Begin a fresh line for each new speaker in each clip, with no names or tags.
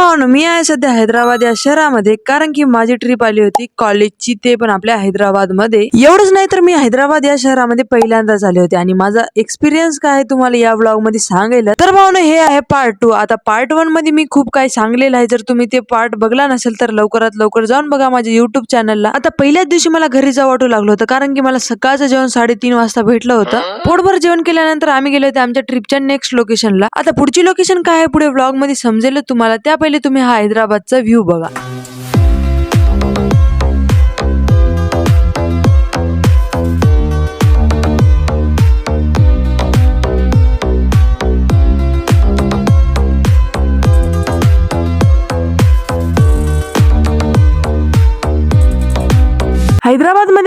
भावानो मी आहे सध्या हैदराबाद या शहरामध्ये. कारण की माझी ट्रिप आली होती कॉलेजची ते पण आपल्या हैदराबादमध्ये एवढंच नाही तर मी हैदराबाद या शहरामध्ये पहिल्यांदाच आले होते. आणि माझा एक्सपिरियन्स काय आहे तुम्हाला या ब्लॉगमध्ये सांगायला तर भावनो हे आहे पार्ट टू आता पार्ट वनमध्ये मी खूप काही सांगलेलं आहे. जर तुम्ही ते पार्ट बघला नसेल तर लवकरात लवकर जाऊन बघा माझ्या युट्यूब चॅनलला आता पहिल्याच दिवशी मला घरी जावं वाटू लागलं होतं. कारण की मला सकाळचं जेवण साडेतीन वाजता भेटलं होतं. पोटभर जेवण केल्यानंतर आम्ही गेलो होते आमच्या ट्रिपच्या नेक्स्ट लोकेशनला आता पुढची लोकेशन काय आहे पुढे ब्लॉगमध्ये समजेल तुम्हाला. त्या पहिले तुम्ही हा हैदराबादचा व्ह्यू बघा.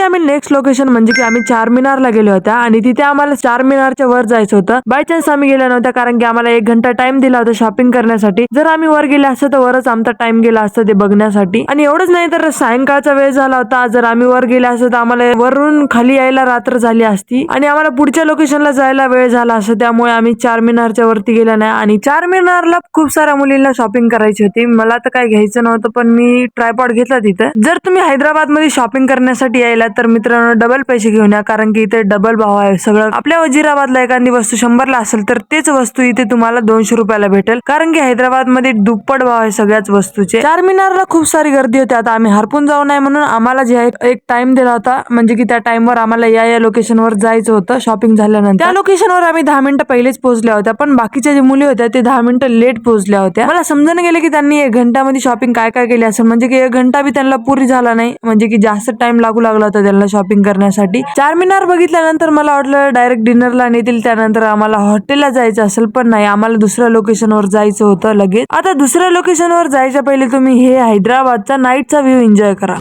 त्यानंतर आम्ही नेक्स्ट लोकेशन म्हणजे की आम्ही चारमिनारला गेलो होत्या आणि तिथे आम्हाला चारमिनारच्या वर जायचं होतं. बाय चान्स आम्ही गेलो नव्हत्या कारण की आम्हाला एक घंटा टाइम दिला होता शॉपिंग करण्यासाठी. जर आम्ही वर गेले असतं तर वरच आमचा टाइम गेला असतं ते बघण्यासाठी. आणि एवढंच नाही तर सायंकाळचा वेळ झाला होता. जर आम्ही वर गेले असतं तर आम्हाला वरून खाली यायला रात्र झाली असती. आणि आम्हाला पुढच्या लोकेशनला जायला वेळ झाला असतो. त्यामुळे आम्ही चारमिनारच्या वरती गेलो नाही. आणि चारमिनारला खूप साऱ्या मुलींना शॉपिंग करायची होती. मला तर काय घ्यायचं नव्हतं पण मी ट्रायपॉड घेतला तिथं. जर तुम्ही हैदराबादमध्ये शॉपिंग करण्यासाठी यायला तर मित्रांनो डबल पैसे घेऊन या कारण की इथे डबल भाव आहे सगळं. आपल्या वजिराबादला एखादी वस्तू शंभरला असेल तर तेच वस्तू इथे तुम्हाला दोनशे रुपयाला भेटेल. कारण की हैदराबादमध्ये दुप्पट भाव आहे सगळ्याच वस्तूचे. चारमिनारला खूप सारी गर्दी होती आता आम्ही हरपून जाऊ नये म्हणून आम्हाला जे आहे एक टाइम दिला होता. म्हणजे की त्या टाइमवर आम्हाला या या लोकेशनवर जायचं होतं शॉपिंग झाल्यानंतर. त्या लोकेशनवर आम्ही दहा मिनिटं पहिलेच पोहोचल्या होत्या पण बाकीच्या जे मुली होत्या ते दहा मिनिटं लेट पोहोचल्या होत्या. मला समजून गेले की त्यांनी एक घंटामध्ये शॉपिंग काय काय केली असेल. म्हणजे की एक घंटा बी त्यांना पुरी झाला नाही. म्हणजे की जास्त टाइम लागू लागला होता त्यांना शॉपिंग करण्यासाठी. चारमिनार बघितल्यानंतर मला वाटलं डायरेक्ट डिनरला नेतील त्यानंतर आम्हाला हॉटेलला जायचं असेल पण नाही आम्हाला दुसऱ्या लोकेशनवर जायचं होतं लगेच. आता दुसऱ्या लोकेशनवर जायच्या पहिले तुम्ही हे हैदराबादचा नाईटचा व्ह्यू एन्जॉय करा.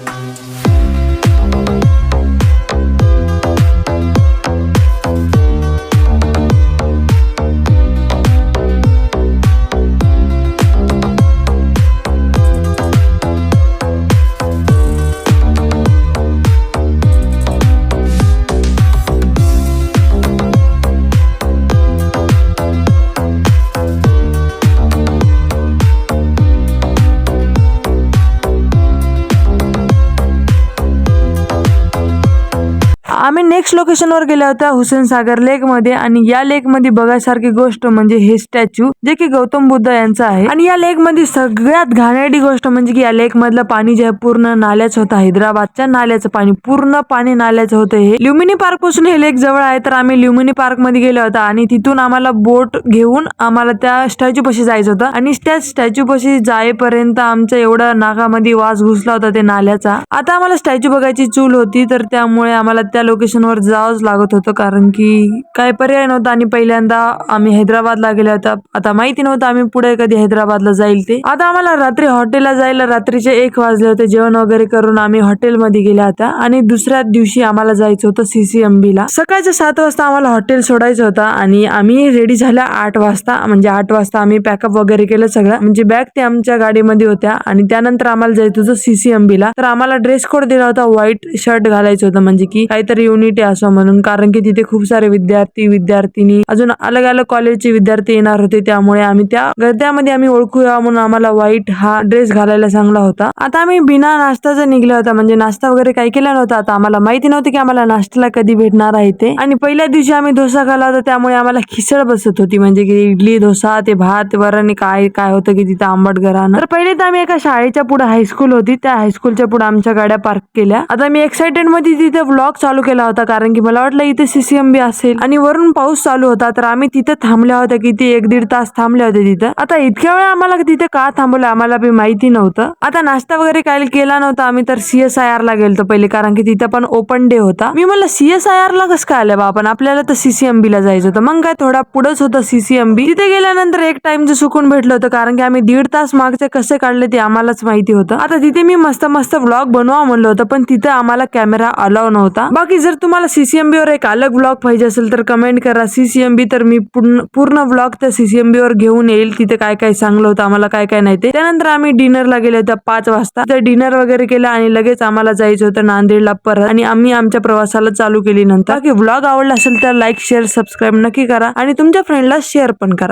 नेक्स्ट लोकेशनवर गेल्या होत्या हुसेन सागर लेकमध्ये. आणि या लेकमध्ये बघायसारखी गोष्ट म्हणजे हे स्टॅच्यू जे की गौतम बुद्ध यांचं आहे. आणि या लेकमध्ये सगळ्यात घाणेरडी गोष्ट म्हणजे की या लेक मधलं पाणी जे आहे पूर्ण नाल्याचं होतं. हैदराबादच्या नाल्याचं पाणी पूर्ण पाणी नाल्याचं होतं हे. ल्युमिनी पार्कपासून हे लेक जवळ आहे. तर आम्ही ल्युमिनी पार्कमध्ये गेलो होता. आणि तिथून आम्हाला बोट घेऊन आम्हाला त्या स्टॅच्यू पाशी जायचं होतं. आणि त्या स्टॅच्यू पाशी जाईपर्यंत आमच्या एवढा नाकामध्ये वास घुसला होता ते नाल्याचा. आता आम्हाला स्टॅच्यू बघायची चूल होती. तर त्यामुळे आम्हाला त्या लोकेशनवर जावंच लागत होतं कारण की काय पर्याय नव्हता. आणि पहिल्यांदा आम्ही हैदराबादला गेल्या होत्या आता माहिती नव्हतं आम्ही पुढे कधी हैदराबादला जाईल ते. आता आम्हाला रात्री हॉटेलला जायला रात्रीचे एक वाजले होते. जेवण वगैरे करून आम्ही हॉटेलमध्ये गेल्या होत्या. आणि दुसऱ्या दिवशी आम्हाला जायचं होतं सीसीएमबी ला सकाळच्या सात वाजता आम्हाला हॉटेल सोडायचं होतं. आणि आम्ही रेडी झाल्या आठ वाजता. म्हणजे आठ वाजता आम्ही पॅकअप वगैरे केलं सगळं. म्हणजे बॅग ते आमच्या गाडीमध्ये होत्या. आणि त्यानंतर आम्हाला जायचं होतं सीसीएमबी ला तर आम्हाला ड्रेस कोड दिला होता. व्हाईट शर्ट घालायचं होतं. म्हणजे की काहीतरी युनिटी असं म्हणून. कारण की तिथे खूप सारे विद्यार्थी विद्यार्थिनी अजून अलग अलग कॉलेजचे विद्यार्थी येणार होते. त्यामुळे आम्ही त्या गर्द्यामध्ये आम्ही ओळखूया म्हणून आम्हाला व्हाईट हा ड्रेस घालायला सांगला होता. आता आम्ही बिना नाश्ताचा निघला होता. म्हणजे नाश्ता वगैरे काही केला नव्हता. आता आम्हाला माहिती नव्हतं की आम्हाला नाश्त्याला कधी भेटणार आहे ते. आणि पहिल्या दिवशी आम्ही डोसा खाला होता. त्यामुळे आम्हाला खिसळ बसत होती. म्हणजे की इडली डोसा ते भात वरण काय काय होतं की तिथं आंबट घरानं. तर पहिले तर आम्ही एका शाळेच्या पुढे हायस्कूल होती. त्या हायस्कूलच्या पुढे आमच्या गाड्या पार्क केल्या. आता मी एक्साइटेडमध्ये तिथे व्लॉग चालू केला होता. कारण की मला वाटलं इथे सीसीएमबी असेल. आणि वरून पाऊस चालू होता तर आम्ही तिथे थांबल्या होत्या किती? एक दीड तास थांबल्या होत्या तिथं. आता इतक्या वेळा आम्हाला तिथे का थांबवलं? आम्हाला बी माहिती नव्हतं. आता नाश्ता वगैरे काय केला नव्हता आम्ही तर सीएसआयआर ला गेलो पहिले कारण की तिथं पण ओपन डे होता. मी म्हणलं सीएसआयआर ला कसं काय आलं बा आपण आपल्याला तर सीसीएमबी ला जायचं होतं. मग काय थोडा पुढंच होतं सीसीएमबी तिथे गेल्यानंतर एक टाइमचं सुकून भेटलं होतं कारण की आम्ही दीड तास मागचे कसे काढले ते आम्हालाच माहिती होतं. आता तिथे मी मस्त मस्त व्लॉग बनवा म्हणलं होतं पण तिथे आम्हाला कॅमेरा अलाव नव्हता. बाकी जर तुम्हाला सी सी एम बीवर एक अलग ब्लॉग पाहिजे असेल तर कमेंट करा. सी सी एम बी तर मी पूर्ण पूर्ण ब्लॉग त्या सी सी एम बीवर घेऊन येईल. तिथे काय काय चांगलं होतं आम्हाला काय काय नाही ते. त्यानंतर आम्ही डिनरला गेले होते पाच वाजता. तर डिनर वगैरे केलं आणि लगेच आम्हाला जायचं होतं नांदेडला परत. आणि आम्ही आमच्या प्रवासाला चालू केली नंतर. की ब्लॉग आवडला असेल तर लाईक शेअर सबस्क्राईब नक्की करा. आणि तुमच्या फ्रेंडला शेअर पण करा.